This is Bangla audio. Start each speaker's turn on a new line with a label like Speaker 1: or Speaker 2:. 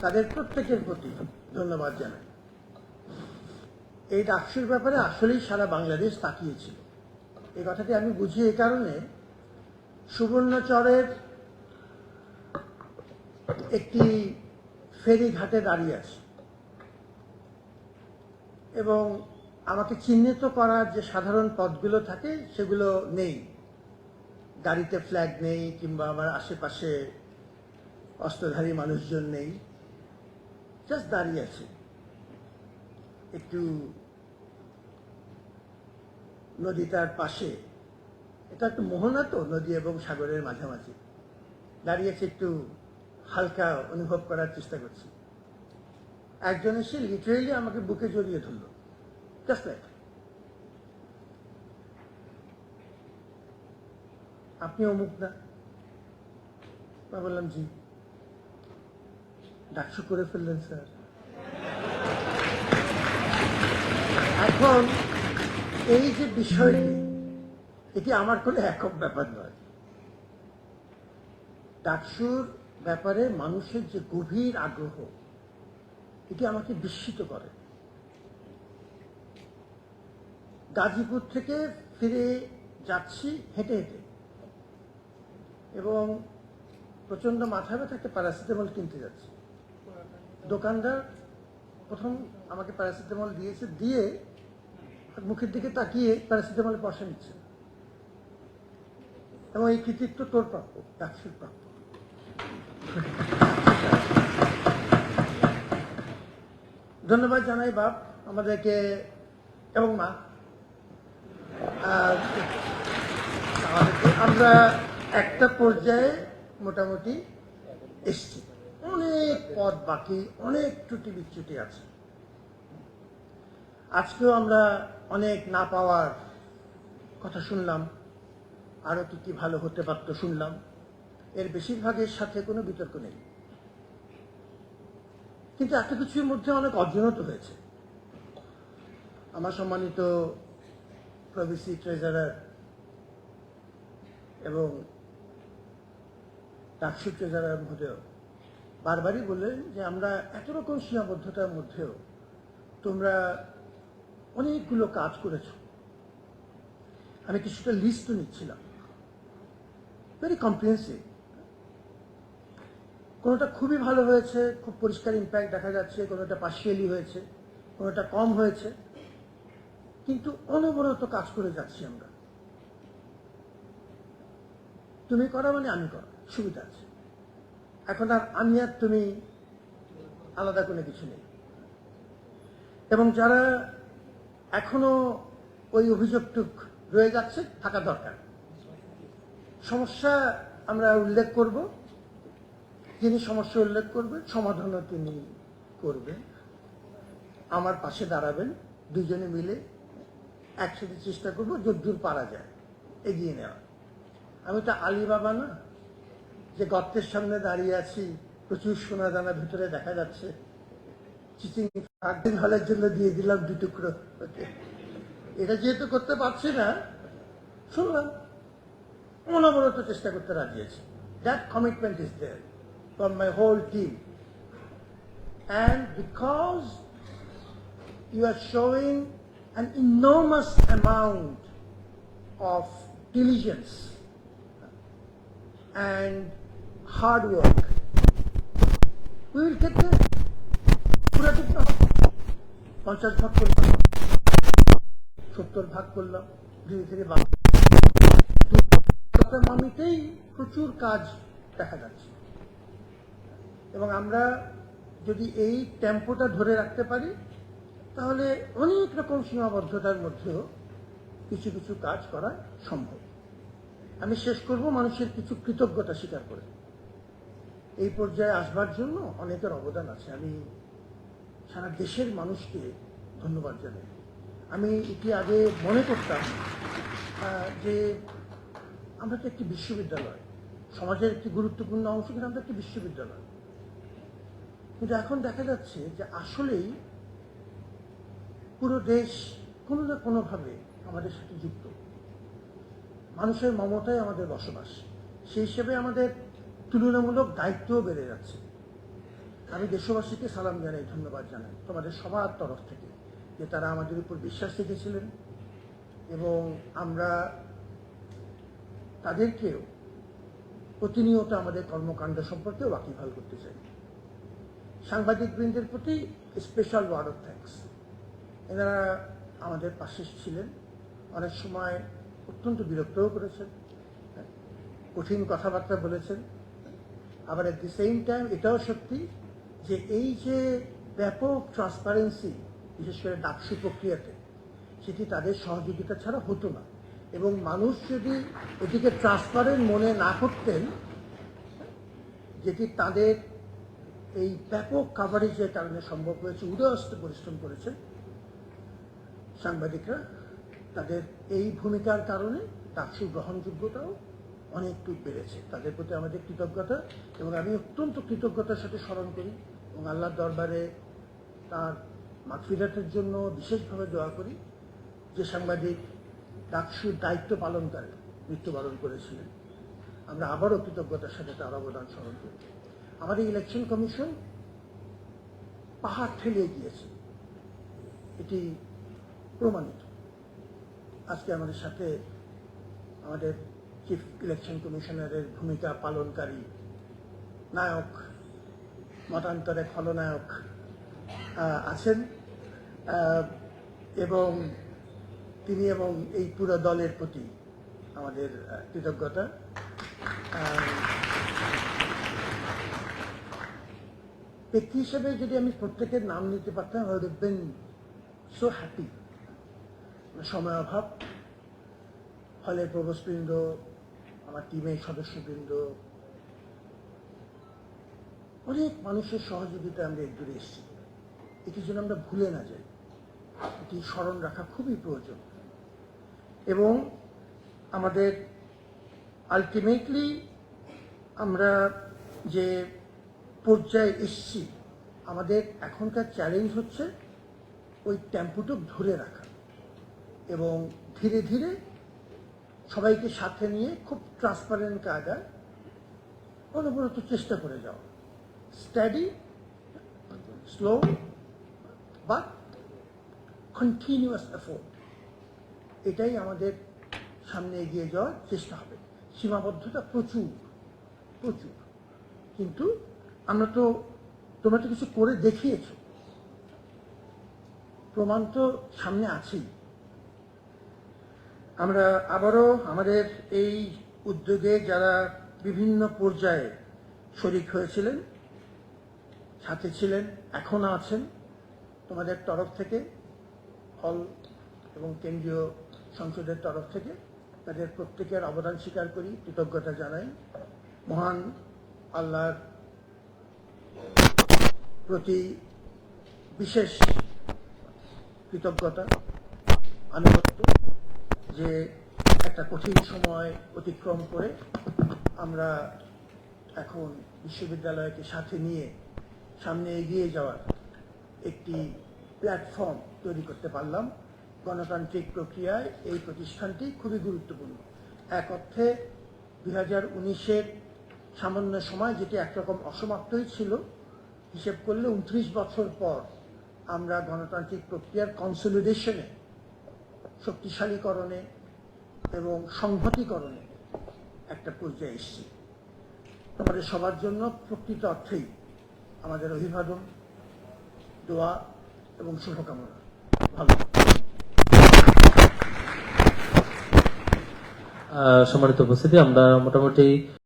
Speaker 1: তাদের প্রত্যেকের প্রতি ধন্যবাদ জানাই। এই ডাকসুর ব্যাপারে আসলেই সারা বাংলাদেশ তাকিয়েছিল। এই কথাটি আমি বুঝি এই কারণে সুবর্ণচরের একটি ফেরি ঘাটে দাঁড়িয়ে আছে। এবং আমাকে চিহ্নিত করার যে সাধারণ পথগুলো থাকে, সেগুলো নেই। গাড়িতে ফ্ল্যাগ নেই, কিংবা আমার আশেপাশে অস্ত্রধারী মানুষজন নেই। জাস্ট দাঁড়িয়ে আছে। একটু নদীটার পাশে। এটা একটু মোহনা তো, নদী এবং সাগরের মাঝামাঝি। দাঁড়িয়েছে একটু হালকা অনুভব করার চেষ্টা করছি। একজন এসে লিটারেলি আমাকে বুকে জড়িয়ে ধরলো। জাস্ট লাইক আপনি অমুক না? বললাম, জি। ডাকসু করে ফেললেন, স্যার। এখন এই যে বিষয়টি, এটি আমার কোনো একক ব্যাপার নয়। ডাকসুর ব্যাপারে মানুষের যে গভীর আগ্রহ, এটি আমাকে বিস্মিত করে। গাজীপুর থেকে ফিরে যাচ্ছি হেঁটে হেঁটে এবং প্রচণ্ড মাথা ব্যথা একটা প্যারাসিটামল কিনতে যাচ্ছি। দোকানদার প্রথম আমাকে প্যারাসিটামল দিয়েছে, দিয়ে মুখের দিকে তাকিয়ে প্যারাসিটামল পয়সা নিচ্ছে। এবং এই কৃতিত্ব তোর প্রাপ্য ডাকসুর প্রাপ্য। ধন্যবাদ জানাই বাপ, আমাদেরকে এবং মা। আমরা একটা পর্যায়ে মোটামুটি এসছি। পথ বাকি অনেক ত্রুটি বিচ্যুতি আছে। আজকেও আমরা অনেক না পাওয়ার কথা শুনলাম। আরও কি কি ভালো হতে পারত শুনলাম। এর বেশিরভাগের সাথে কোনো বিতর্ক নেই। কিন্তু এত কিছুর মধ্যে অনেক অর্জনও তো হয়েছে। আমার সম্মানিত প্রভিসি ট্রেজারার এবং ডাকসু ট্রেজারার মধ্যেও বারবারই বললেন যে আমরা এত রকম সীমাবদ্ধতার মধ্যেও তোমরা অনেকগুলো কাজ করেছ। আমি কিছুটা লিস্টও নিচ্ছিলাম। ভেরি কম্প্রিহেন্সিভ কোনোটা খুবই ভালো হয়েছে, খুব পরিষ্কার ইম্প্যাক্ট দেখা যাচ্ছে, কোনোটা পার্শিয়ালি হয়েছে, কোনোটা কম হয়েছে। কিন্তু অনবরত কাজ করে যাচ্ছি আমরা। তুমি করা মানে আমি করা, সুবিধা আছে। এখন আর আমি আর তুমি আলাদা কোনো কিছু নেই। এবং যারা এখনও ওই অভিযোগটুক রয়ে যাচ্ছে, থাকা দরকার। সমস্যা আমরা উল্লেখ করব। যিনি সমস্যা উল্লেখ করবেন, সমাধানও তিনি করবেন। আমার পাশে দাঁড়াবেন। দুজনে মিলে একসাথে চেষ্টা করব যদ্দূর পারা যায়, এগিয়ে নেওয়া আমি তো আলী বাবা না। যে গর্তের সামনে দাঁড়িয়ে আছি, প্রচুর সোনা দানা ভিতরে দেখা যাচ্ছে। হলের জন্য দিয়ে দিলাম এটা যেহেতু করতে পারছি না, শুনলাম। অনবরত চেষ্টা করতে রাজি আছি। That commitment is there from my whole team and because you are showing an enormous amount of diligence and hard work. We will get there. পুরা না পঞ্চাশ ভাগ করলাম, সত্তর ভাগ করলাম, ধীরে ধীরে। ডক্টর মামিতেই প্রচুর কাজ দেখা যাচ্ছে এবং আমরা যদি এই টেম্পোটা ধরে রাখতে পারি, তাহলে অনেক রকম সীমাবদ্ধতার মধ্যেও কিছু কিছু কাজ করা সম্ভব আমি শেষ করব মানুষের কিছু কৃতজ্ঞতা স্বীকার করে এই পর্যায়ে আসবার জন্য অনেকের অবদান আছে। আমি সারা দেশের মানুষকে ধন্যবাদ জানাই। আমি এটি আগে মনে করতাম যে আমরা তো একটি বিশ্ববিদ্যালয়। সমাজের একটি গুরুত্বপূর্ণ অংশ কিন্তু আমরা একটি বিশ্ববিদ্যালয়। কিন্তু এখন দেখা যাচ্ছে যে আসলেই পুরো দেশ কোনো না কোনোভাবে আমাদের সাথে যুক্ত। মানুষের মমতায় আমাদের বসবাস। সেই হিসেবে আমাদের তুলনামূলক দায়িত্বও বেড়ে যাচ্ছে। আমি দেশবাসীকে সালাম জানাই, ধন্যবাদ জানাই, তোমাদের সবার তরফ থেকে যে তারা আমাদের উপর বিশ্বাস রেখেছিলেন এবং আমরা তাদেরকেও প্রতিনিয়ত আমাদের কর্মকাণ্ড সম্পর্কে ওয়াকিবহাল করতে চাই। সাংবাদিক বৃন্দের প্রতি স্পেশাল ওয়ার্ড অফ থ্যাঙ্কস এনারা আমাদের পাশে ছিলেন, অনেক সময় অত্যন্ত বিরক্তও করেছেন, কঠিন কথাবার্তা বলেছেন আবার এট দি সেম টাইম এটাও সত্যি যে এই যে ব্যাপক ট্রান্সপারেন্সি বিশেষ করে ডাকসু প্রক্রিয়াতে, সেটি তাদের সহযোগিতা ছাড়া হতো না। এবং মানুষ যদি এটিকে ট্রান্সপারেন্ট মনে না করতেন, যেটি তাদের এই ব্যাপক কাভারেজের কারণে সম্ভব হয়েছে, উদয়স্ত পরিশ্রম করেছে সাংবাদিকরা, তাদের এই ভূমিকার কারণে ডাকসুর গ্রহণযোগ্যতাও অনেকটু বেড়েছে। তাদের প্রতি আমাদের কৃতজ্ঞতা এবং আমি অত্যন্ত কৃতজ্ঞতার সাথে স্মরণ করি এবং আল্লাহর দরবারে তার মাগফিরাতের জন্য বিশেষভাবে দোয়া করি। যে সাংবাদিক ডাকসুর দায়িত্ব পালনকারী মৃত্যুবরণ করেছিলেন। আমরা আবারও কৃতজ্ঞতার সাথে তার অবদান স্মরণ করি। আমাদের ইলেকশন কমিশন পাহাড় ঠেলে গিয়েছে এটি প্রমাণিত। আজকে আমাদের সাথে আমাদের চিফ ইলেকশন কমিশনারের ভূমিকা পালনকারী নায়ক, মতান্তরে খলনায়ক আছেন। এবং তিনি এবং এই পুরো দলের প্রতি আমাদের কৃতজ্ঞতা। ব্যক্তি হিসেবে যদি আমি প্রত্যেকের নাম নিতে পারতাম I would been so happy সময় অভাব ফলে প্রবেশবৃন্দ আমার টিমের সদস্যবৃন্দ। অনেক মানুষের সহযোগিতা আমরা দূরে এসেছি। এটি যেন আমরা ভুলে না যাই। এটি স্মরণ রাখা খুবই প্রয়োজন। এবং আমাদের আলটিমেটলি আমরা যে পর্যায়ে এসছি, আমাদের এখনকার চ্যালেঞ্জ হচ্ছে ওই টেম্পোটুক ধরে রাখা। এবং ধীরে ধীরে সবাইকে সাথে নিয়ে খুব ট্রান্সপারেন্ট কায়দায় অনবরত চেষ্টা করে যাওয়া study slow but continuous effort এটাই আমাদের সামনে এগিয়ে যাওয়ার চেষ্টা হবে। সীমাবদ্ধতা প্রচুর প্রচুর। কিন্তু আমরা তো তোমরা তো কিছু করে দেখিয়েছো। প্রমাণ তো সামনে আছেই। আমরা আবারও আমাদের এই উদ্যোগে যারা বিভিন্ন পর্যায়ে শরিক হয়েছিলেন, সাথে ছিলেন, এখনও আছেন, তোমাদের তরফ থেকে, হল এবং কেন্দ্রীয় সংসদের তরফ থেকে তাদের প্রত্যেকের অবদান স্বীকার করি, কৃতজ্ঞতা জানাই। মহান আল্লাহর প্রতি বিশেষ কৃতজ্ঞতা, আনুগত্য। যে একটা কঠিন সময় অতিক্রম করে আমরা এখন বিশ্ববিদ্যালয়কে সাথে নিয়ে সামনে এগিয়ে যাওয়ার একটি প্ল্যাটফর্ম তৈরি করতে পারলাম। গণতান্ত্রিক প্রক্রিয়ায় এই প্রতিষ্ঠানটি খুবই গুরুত্বপূর্ণ। এক অর্থে দুই হাজার উনিশের সামান্য সময় যেটি একরকম অসমাপ্তই ছিল, হিসেব করলে উনত্রিশ বছর পর আমরা গণতান্ত্রিক প্রক্রিয়ার কনসলিডেশনে শক্তিশালীকরণে এবং সংহতিকরণে একটা পর্যায়ে এসেছি। আমাদের সবার জন্য প্রকৃত অর্থেই আমাদের অভিবাদন, দোয়া এবং শুভকামনা। ভালো।
Speaker 2: সম্মানিত উপস্থিতি, আমরা মোটামুটি